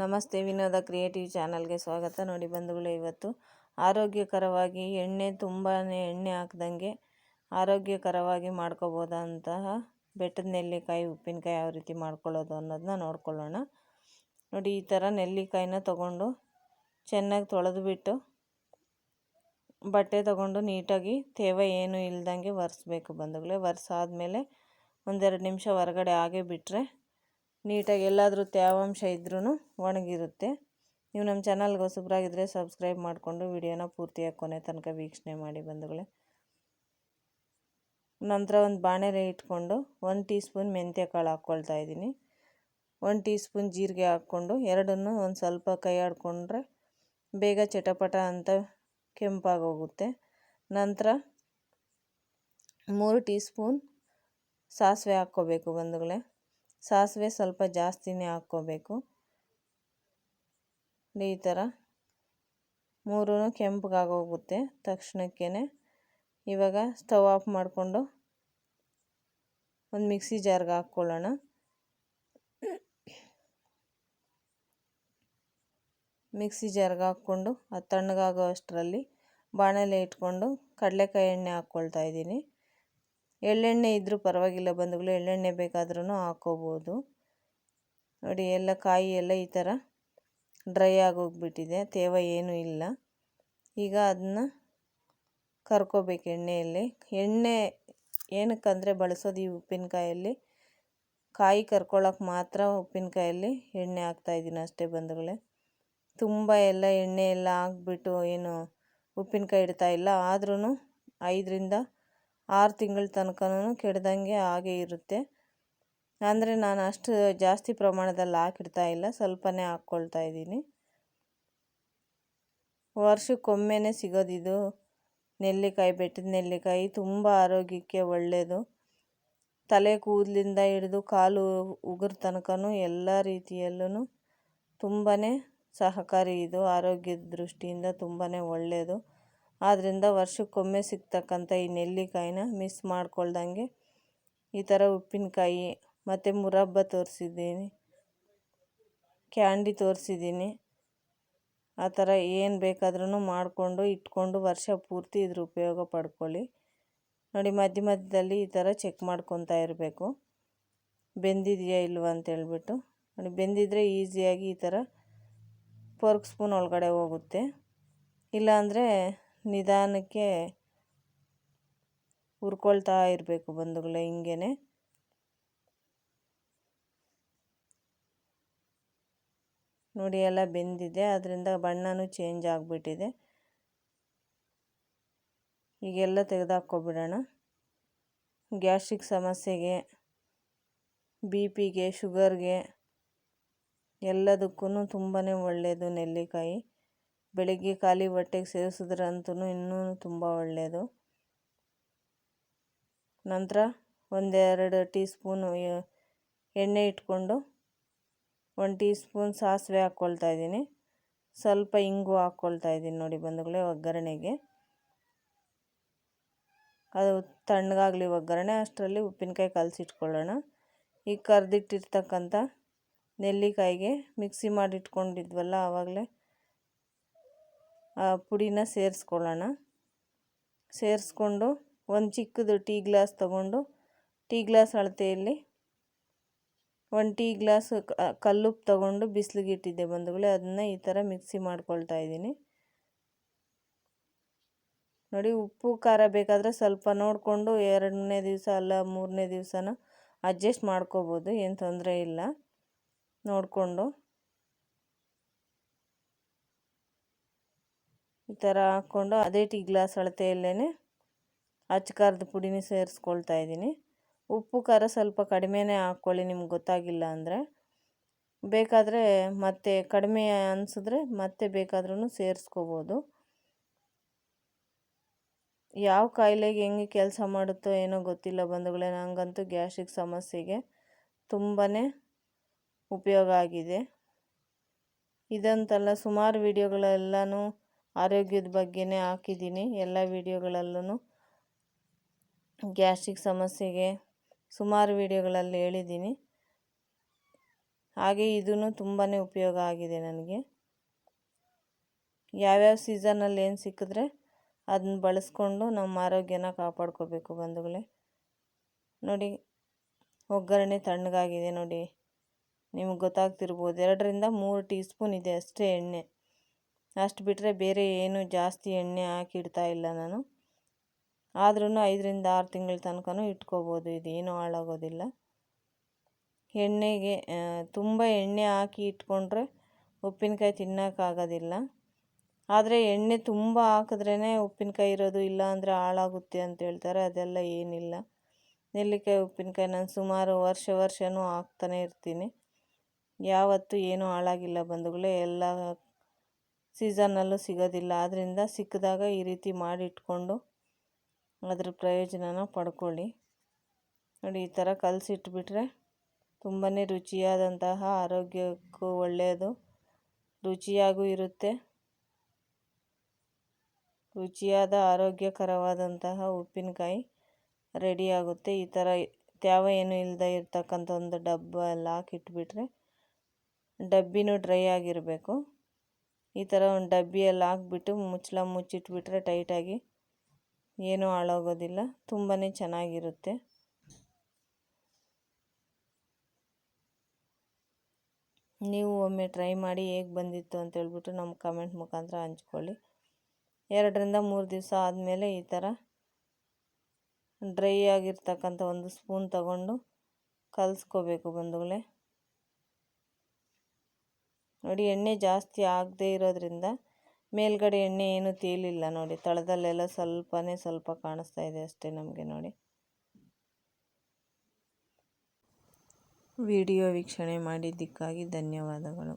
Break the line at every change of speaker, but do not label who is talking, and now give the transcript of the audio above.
ನಮಸ್ತೆ ವಿನೋದ ಕ್ರಿಯೇಟಿವ್ ಚಾನಲ್ಗೆ ಸ್ವಾಗತ. ನೋಡಿ ಬಂಧುಗಳು, ಇವತ್ತು ಆರೋಗ್ಯಕರವಾಗಿ ಎಣ್ಣೆ ತುಂಬಾ ಎಣ್ಣೆ ಹಾಕ್ದಂಗೆ ಆರೋಗ್ಯಕರವಾಗಿ ಮಾಡ್ಕೋಬೋದಂತಹ ಬೆಟ್ಟದ ನೆಲ್ಲಿಕಾಯಿ, ಉಪ್ಪಿನಕಾಯಿ ಯಾವ ರೀತಿ ಮಾಡ್ಕೊಳ್ಳೋದು ಅನ್ನೋದನ್ನ ನೋಡ್ಕೊಳ್ಳೋಣ. ನೋಡಿ, ಈ ಥರ ನೆಲ್ಲಿಕಾಯಿನ ತೊಗೊಂಡು ಚೆನ್ನಾಗಿ ತೊಳೆದುಬಿಟ್ಟು ಬಟ್ಟೆ ತೊಗೊಂಡು ನೀಟಾಗಿ ತೇವ ಏನು ಇಲ್ದಂಗೆ ಒರೆಸ್ಬೇಕು ಬಂಧುಗಳೇ. ಒರೆಸಾದ್ಮೇಲೆ ಒಂದೆರಡು ನಿಮಿಷ ಹೊರಗಡೆ ಹಾಗೆ ಬಿಟ್ಟರೆ ನೀಟಾಗಿ ಎಲ್ಲಾದರೂ ತೇವಾಂಶ ಇದ್ರೂ ಒಣಗಿರುತ್ತೆ. ನೀವು ನಮ್ಮ ಚಾನಲ್ಗೆ ಹೊಸಬ್ರಾಗಿದ್ದರೆ ಸಬ್ಸ್ಕ್ರೈಬ್ ಮಾಡಿಕೊಂಡು ವಿಡಿಯೋನ ಪೂರ್ತಿಯಾಗಿ ಕೊನೆ ತನಕ ವೀಕ್ಷಣೆ ಮಾಡಿ ಬಂಧುಗಳೇ. ನಂತರ ಒಂದು ಬಾಣಲೆ ಇಟ್ಕೊಂಡು ಒಂದು ಟೀ ಸ್ಪೂನ್ ಮೆಂತ್ಯ ಕಾಳು ಹಾಕ್ಕೊಳ್ತಾ ಇದ್ದೀನಿ. ಒಂದು ಟೀ ಸ್ಪೂನ್ ಜೀರಿಗೆ ಹಾಕ್ಕೊಂಡು ಎರಡನ್ನು ಒಂದು ಸ್ವಲ್ಪ ಕೈ ಆಡಿಕೊಂಡ್ರೆ ಬೇಗ ಚಟಪಟ ಅಂತ ಕೆಂಪಾಗೋಗುತ್ತೆ ನಂತರ ಮೂರು ಟೀ ಸ್ಪೂನ್ ಸಾಸಿವೆ ಹಾಕ್ಕೋಬೇಕು ಬಂಧುಗಳೇ. ಸಾಸಿವೆ ಸ್ವಲ್ಪ ಜಾಸ್ತಿನೇ ಹಾಕ್ಕೋಬೇಕು. ಈ ಥರ ಮೂರೂ ಕೆಂಪಗಾಗೋಗುತ್ತೆ ತಕ್ಷಣಕ್ಕೇ ಇವಾಗ ಸ್ಟವ್ ಆಫ್ ಮಾಡಿಕೊಂಡು ಒಂದು ಮಿಕ್ಸಿ ಜಾರ್ಗೆ ಹಾಕ್ಕೊಳ್ಳೋಣ. ಮಿಕ್ಸಿ ಜಾರ್ಗೆ ಹಾಕ್ಕೊಂಡು ಅದು ತಣ್ಣಗಾಗೋ ಅಷ್ಟರಲ್ಲಿ ಬಾಣಲೆ ಇಟ್ಕೊಂಡು ಕಡಲೆಕಾಯಿ ಎಣ್ಣೆ ಹಾಕ್ಕೊಳ್ತಾ ಇದ್ದೀನಿ. ಎಳ್ಳೆಣ್ಣೆ ಇದ್ದರೂ ಪರವಾಗಿಲ್ಲ ಬಂಧುಗಳು ಎಳ್ಳೆಣ್ಣೆ ಬೇಕಾದ್ರೂ ಹಾಕ್ಕೋಬೋದು ನೋಡಿ, ಎಲ್ಲ ಕಾಯಿ ಎಲ್ಲ ಈ ಥರ ಡ್ರೈ ಆಗೋಗ್ಬಿಟ್ಟಿದೆ, ತೇವ ಏನೂ ಇಲ್ಲ. ಈಗ ಅದನ್ನ ಕರ್ಕೋಬೇಕು ಎಣ್ಣೆಯಲ್ಲಿ. ಎಣ್ಣೆ ಏನಕ್ಕಂದರೆ ಬಳಸೋದು ಈ ಉಪ್ಪಿನಕಾಯಲ್ಲಿ. ಕಾಯಿ ಕರ್ಕೊಳ್ಳೋಕೆ ಮಾತ್ರ ಉಪ್ಪಿನಕಾಯಲ್ಲಿ ಎಣ್ಣೆ ಹಾಕ್ತಾಯಿದ್ದೀನಿ ಅಷ್ಟೇ ಬಂಧುಗಳೇ ತುಂಬ ಎಲ್ಲ ಎಣ್ಣೆ ಎಲ್ಲ ಹಾಕ್ಬಿಟ್ಟು ಏನು ಉಪ್ಪಿನಕಾಯಿ ಇಡ್ತಾ ಇಲ್ಲ ಆದ್ರೂ ಐದರಿಂದ ಆರು ತಿಂಗಳ ತನಕನೂ ಕೆಡ್ದಂಗೆ ಹಾಗೆ ಇರುತ್ತೆ. ಅಂದರೆ ನಾನು ಅಷ್ಟು ಜಾಸ್ತಿ ಪ್ರಮಾಣದಲ್ಲಿ ಹಾಕಿಡ್ತಾ ಇಲ್ಲ, ಸ್ವಲ್ಪನೇ ಹಾಕ್ಕೊಳ್ತಾ ಇದ್ದೀನಿ. ವರ್ಷಕ್ಕೊಮ್ಮೆನೇ ಸಿಗೋದಿದು ನೆಲ್ಲಿಕಾಯಿ, ಬೆಟ್ಟದ ನೆಲ್ಲಿಕಾಯಿ ತುಂಬ ಆರೋಗ್ಯಕ್ಕೆ ಒಳ್ಳೆಯದು ತಲೆ ಕೂದಲಿಂದ ಹಿಡಿದು ಕಾಲು ಉಗುರು ತನಕನೂ ಎಲ್ಲ ರೀತಿಯಲ್ಲೂ ತುಂಬಾ ಸಹಕಾರಿ ಇದು. ಆರೋಗ್ಯದ ದೃಷ್ಟಿಯಿಂದ ತುಂಬಾ ಒಳ್ಳೆಯದು ಆದ್ದರಿಂದ ವರ್ಷಕ್ಕೊಮ್ಮೆ ಸಿಗ್ತಕ್ಕಂಥ ಈ ನೆಲ್ಲಿಕಾಯಿನ ಮಿಸ್ ಮಾಡ್ಕೊಳ್ದಂಗೆ ಈ ಥರ ಉಪ್ಪಿನಕಾಯಿ ಮತ್ತು ಮುರಬ್ಬ ತೋರಿಸಿದ್ದೀನಿ. ಕ್ಯಾಂಡಿ ತೋರಿಸಿದ್ದೀನಿ. ಆ ಥರ ಏನು ಬೇಕಾದ್ರೂ ಮಾಡಿಕೊಂಡು, ಇಟ್ಕೊಂಡು ವರ್ಷ ಪೂರ್ತಿ ಇದ್ರ ಉಪಯೋಗ ಪಡ್ಕೊಳ್ಳಿ. ನೋಡಿ, ಮಧ್ಯ ಮಧ್ಯದಲ್ಲಿ ಈ ಥರ ಚೆಕ್ ಮಾಡ್ಕೊತಾ ಇರಬೇಕು. ಬೆಂದಿದೆಯಾ ಇಲ್ವ ಅಂತೇಳ್ಬಿಟ್ಟು ನೋಡಿ, ಬೆಂದಿದ್ರೆ ಈಸಿಯಾಗಿ ಈ ಥರ ಫೋರ್ಕ್ ಸ್ಪೂನ್ ಒಳಗಡೆ ಹೋಗುತ್ತೆ. ಇಲ್ಲಾಂದರೆ ನಿಧಾನಕ್ಕೆ ಹುರ್ಕೊಳ್ತಾ ಇರಬೇಕು ಬಂಧುಗಳೇ ಹಿಂಗೇ ನೋಡಿ, ಎಲ್ಲ ಬೆಂದಿದೆ. ಅದರಿಂದ ಬಣ್ಣನೂ ಚೇಂಜ್ ಆಗಿಬಿಟ್ಟಿದೆ. ಈಗೆಲ್ಲ ತೆಗೆದಾಕ್ಕೊಬಿಡೋಣ. ಗ್ಯಾಸ್ಟ್ರಿಕ್ ಸಮಸ್ಯೆಗೆ ಬಿ ಪಿಗೆ ಶುಗರ್ಗೆ ಎಲ್ಲದಕ್ಕೂ ತುಂಬಾ ಒಳ್ಳೆಯದು ನೆಲ್ಲಿಕಾಯಿ. ಬೆಳಿಗ್ಗೆ ಖಾಲಿ ಹೊಟ್ಟೆಗೆ ಸೇವಿಸಿದ್ರಂತೂ ಇನ್ನೂ ತುಂಬ ಒಳ್ಳೆಯದು. ನಂತರ ಒಂದೆರಡು ಟೀ ಸ್ಪೂನು ಎಣ್ಣೆ ಇಟ್ಕೊಂಡು ಒಂದು ಟೀ ಸ್ಪೂನ್ ಸಾಸಿವೆ ಹಾಕ್ಕೊಳ್ತಾ ಇದ್ದೀನಿ. ಸ್ವಲ್ಪ ಇಂಗು ಹಾಕ್ಕೊಳ್ತಾ ಇದ್ದೀನಿ ನೋಡಿ ಬಂಧುಗಳೇ ಒಗ್ಗರಣೆಗೆ. ಅದು ತಣ್ಣಗಾಗಲಿ ಒಗ್ಗರಣೆ, ಅಷ್ಟರಲ್ಲಿ ಉಪ್ಪಿನಕಾಯಿ ಕಲಸಿಟ್ಕೊಳ್ಳೋಣ. ಈ ಕರೆದಿಟ್ಟಿರ್ತಕ್ಕಂಥ ನೆಲ್ಲಿಕಾಯಿಗೆ ಮಿಕ್ಸಿ ಮಾಡಿಟ್ಕೊಂಡಿದ್ವಲ್ಲ ಆವಾಗಲೇ ಪುಡಿನ ಸೇರಿಸ್ಕೊಳ್ಳೋಣ. ಸೇರಿಸ್ಕೊಂಡು ಒಂದು ಚಿಕ್ಕದು ಟೀ ಗ್ಲಾಸ್ ತಗೊಂಡು, ಟೀ ಗ್ಲಾಸ್ ಅಳತೆಯಲ್ಲಿ ಒಂದು ಟೀ ಗ್ಲಾಸ್ ಕಲ್ಲುಪ್ಪು ತಗೊಂಡು ಬಿಸಿಲಿಗೆ ಇಟ್ಟಿದ್ದೆ ಬಂಧುಗಳೇ, ಅದನ್ನು ಈ ಥರ ಮಿಕ್ಸಿ ಮಾಡ್ಕೊಳ್ತಾ ಇದ್ದೀನಿ. ನೋಡಿ, ಉಪ್ಪು, ಖಾರ ಬೇಕಾದರೆ ಸ್ವಲ್ಪ ನೋಡಿಕೊಂಡು ಎರಡನೇ ದಿವಸ ಅಲ್ಲ, ಮೂರನೇ ದಿವಸನ ಅಡ್ಜಸ್ಟ್ ಮಾಡ್ಕೋಬೋದು, ಏನು ತೊಂದರೆ ಇಲ್ಲ. ನೋಡಿಕೊಂಡು ಈ ಥರ ಹಾಕ್ಕೊಂಡು ಅದೇ ಟೀ ಗ್ಲಾಸ್ ಅಳತೆಯಲ್ಲೇ ಅಚ್ಚ ಖಾರದ ಪುಡಿನ ಸೇರಿಸ್ಕೊಳ್ತಾ ಇದ್ದೀನಿ. ಉಪ್ಪು, ಖಾರ ಸ್ವಲ್ಪ ಕಡಿಮೆನೇ ಹಾಕ್ಕೊಳ್ಳಿ ನಿಮ್ಗೆ ಗೊತ್ತಾಗಿಲ್ಲ ಅಂದರೆ. ಬೇಕಾದರೆ ಮತ್ತೆ ಕಡಿಮೆ ಅನಿಸಿದ್ರೆ ಮತ್ತೆ ಬೇಕಾದ್ರೂ ಸೇರಿಸ್ಕೋಬೋದು. ಯಾವ ಕಾಯಿಲೆಗೆ ಹೆಂಗೆ ಕೆಲಸ ಮಾಡುತ್ತೋ ಏನೋ ಗೊತ್ತಿಲ್ಲ ಬಂಧುಗಳೇ ನನಗಂತೂ ಗ್ಯಾಸ್ಟ್ರಿಕ್ ಸಮಸ್ಯೆಗೆ ತುಂಬಾ ಉಪಯೋಗ ಆಗಿದೆ. ಇದಂತಲ್ಲ, ಸುಮಾರು ವಿಡಿಯೋಗಳೆಲ್ಲನೂ ಆರೋಗ್ಯದ ಬಗ್ಗೆನೇ ಹಾಕಿದ್ದೀನಿ. ಎಲ್ಲ ವೀಡಿಯೋಗಳಲ್ಲೂ ಗ್ಯಾಸ್ಟ್ರಿಕ್ ಸಮಸ್ಯೆಗೆ ಸುಮಾರು ವಿಡಿಯೋಗಳಲ್ಲಿ ಹೇಳಿದ್ದೀನಿ. ಹಾಗೆ ಇದೂ ತುಂಬಾ ಉಪಯೋಗ ಆಗಿದೆ ನನಗೆ. ಯಾವ್ಯಾವ ಸೀಸನಲ್ಲಿ ಏನು ಸಿಕ್ಕಿದ್ರೆ ಅದನ್ನ ಬಳಸ್ಕೊಂಡು ನಮ್ಮ ಆರೋಗ್ಯನ ಕಾಪಾಡ್ಕೋಬೇಕು ಬಂಧುಗಳೇ. ನೋಡಿ, ಒಗ್ಗರಣೆ ತಣ್ಣಗಾಗಿದೆ ನೋಡಿ. ನಿಮಗೆ ಗೊತ್ತಾಗ್ತಿರ್ಬೋದು, ಎರಡರಿಂದ ಮೂರು ಟೀ ಸ್ಪೂನ್ ಇದೆ ಅಷ್ಟೇ ಎಣ್ಣೆ. ಅಷ್ಟು ಬಿಟ್ಟರೆ ಬೇರೆ ಏನು ಜಾಸ್ತಿ ಎಣ್ಣೆ ಹಾಕಿಡ್ತಾ ಇಲ್ಲ ನಾನು. ಆದ್ರೂ ಐದರಿಂದ ಆರು ತಿಂಗಳ ತನಕನೂ ಇಟ್ಕೋಬೋದು, ಇದೇನೂ ಹಾಳಾಗೋದಿಲ್ಲ. ಎಣ್ಣೆಗೆ ತುಂಬ ಎಣ್ಣೆ ಹಾಕಿ ಇಟ್ಕೊಂಡ್ರೆ ಉಪ್ಪಿನಕಾಯಿ ತಿನ್ನೋಕ್ಕಾಗೋದಿಲ್ಲ ಆದರೆ ಎಣ್ಣೆ ತುಂಬ ಹಾಕಿದ್ರೇ ಉಪ್ಪಿನಕಾಯಿ ಇರೋದು ಇಲ್ಲ ಅಂದರೆ ಹಾಳಾಗುತ್ತೆ ಅಂತ ಹೇಳ್ತಾರೆ, ಅದೆಲ್ಲ ಏನಿಲ್ಲ. ನೆಲ್ಲಿಕಾಯಿ ಉಪ್ಪಿನಕಾಯಿ ನಾನು ಸುಮಾರು ವರ್ಷ ವರ್ಷವೂ ಹಾಕ್ತಾನೆ ಇರ್ತೀನಿ. ಯಾವತ್ತೂ ಏನೂ ಹಾಳಾಗಿಲ್ಲ ಬಂಧುಗಳೇ, ಎಲ್ಲ ಸೀಸನ್ನಲ್ಲೂ ಸಿಗೋದಿಲ್ಲ. ಆದ್ದರಿಂದ ಸಿಕ್ಕಿದಾಗ ಈ ರೀತಿ ಮಾಡಿಟ್ಕೊಂಡು ಅದ್ರ ಪ್ರಯೋಜನನ ಪಡ್ಕೊಳ್ಳಿ. ನೋಡಿ, ಈ ಥರ ಕಲಸಿಟ್ಬಿಟ್ರೆ ತುಂಬಾ ರುಚಿಯಾದಂತಹ ಆರೋಗ್ಯಕ್ಕೂ ಒಳ್ಳೆಯದು. ರುಚಿಯಾಗೂ ಇರುತ್ತೆ. ರುಚಿಯಾದ ಆರೋಗ್ಯಕರವಾದಂತಹ ಉಪ್ಪಿನಕಾಯಿ ರೆಡಿಯಾಗುತ್ತೆ ಈ ಥರ ತ್ಯಾವ ಏನು ಇಲ್ಲದೆ ಇರ್ತಕ್ಕಂಥ ಒಂದು ಡಬ್ಬ ಎಲ್ಲ ಹಾಕಿಟ್ಬಿಟ್ರೆ ಡಬ್ಬಿನೂ ಡ್ರೈ ಆಗಿರಬೇಕು. ಈ ಥರ ಒಂದು ಡಬ್ಬಿಯಲ್ಲಿ ಹಾಕ್ಬಿಟ್ಟು ಮುಚ್ಚಳ ಮುಚ್ಚಿಟ್ಬಿಟ್ರೆ ಟೈಟಾಗಿ ಏನೂ ಹಾಳಾಗೋದಿಲ್ಲ. ತುಂಬಾ ಚೆನ್ನಾಗಿರುತ್ತೆ. ನೀವು ಒಮ್ಮೆ ಟ್ರೈ ಮಾಡಿ ಹೇಗೆ ಬಂದಿತ್ತು ಅಂತ ಹೇಳ್ಬಿಟ್ಟು ನಮ್ಮ ಕಮೆಂಟ್ ಮುಖಾಂತರ ಹಂಚ್ಕೊಳ್ಳಿ. ಎರಡರಿಂದ ಮೂರು ದಿವಸ ಆದಮೇಲೆ ಈ ಥರ ಡ್ರೈ ಆಗಿರ್ತಕ್ಕಂಥ ಒಂದು ಸ್ಪೂನ್ ತಗೊಂಡು ಕಲಿಸ್ಕೋಬೇಕು ಬಂಧುಗಳೇ. ನೋಡಿ, ಎಣ್ಣೆ ಜಾಸ್ತಿ ಆಗದೆ ಇರೋದ್ರಿಂದ ಮೇಲ್ಗಡೆ ಎಣ್ಣೆ ಏನೂ ತೇಲಿಲ್ಲ ನೋಡಿ. ತಳದಲ್ಲೆಲ್ಲ ಸ್ವಲ್ಪನೇ ಸ್ವಲ್ಪ ಕಾಣಿಸ್ತಾ ಇದೆ ಅಷ್ಟೇ ನಮಗೆ ನೋಡಿ. ವಿಡಿಯೋ ವೀಕ್ಷಣೆ ಮಾಡಿದ್ದಕ್ಕಾಗಿ ಧನ್ಯವಾದಗಳು.